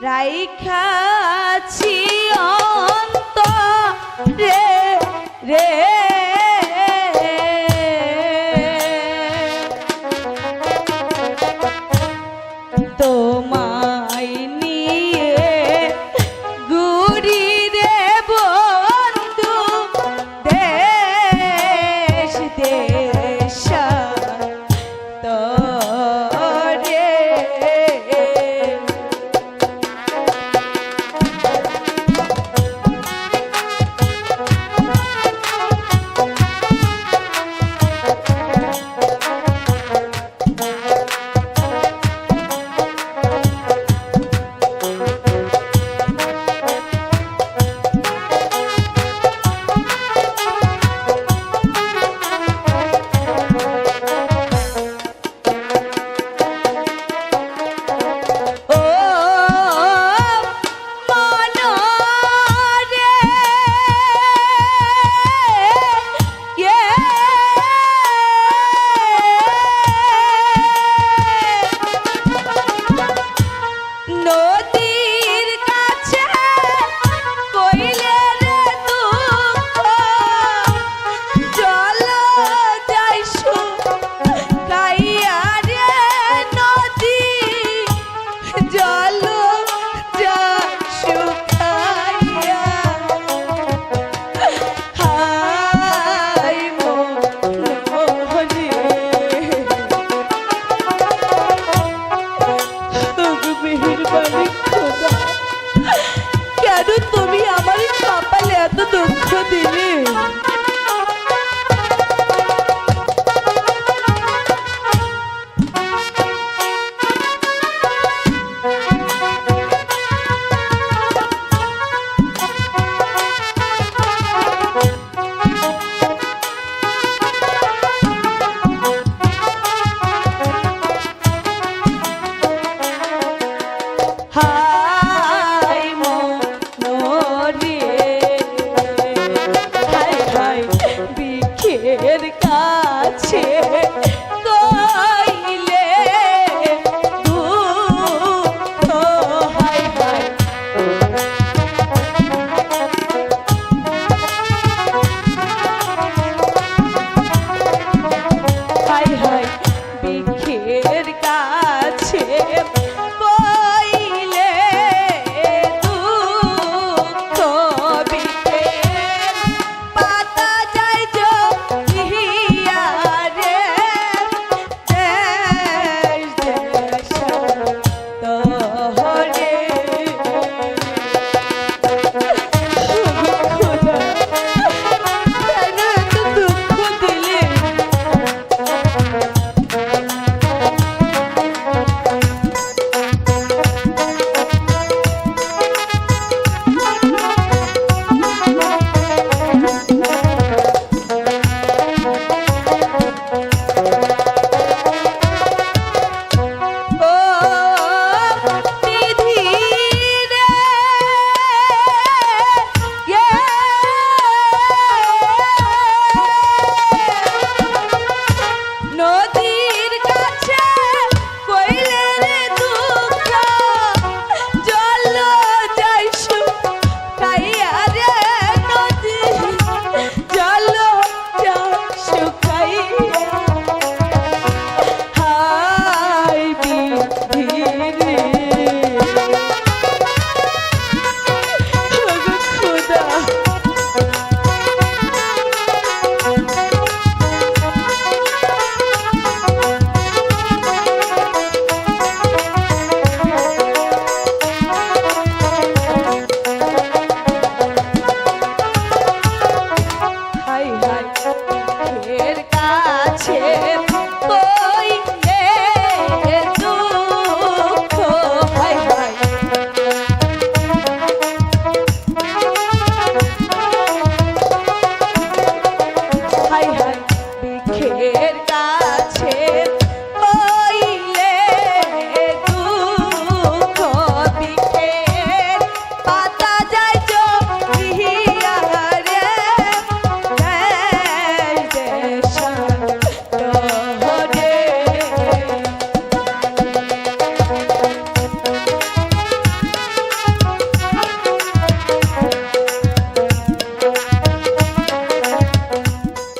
রাইখাছি অন্ত রে রে মেহেরবানি খোদা। কেন তুমি আমার কপালে এত দুঃখ দিলে?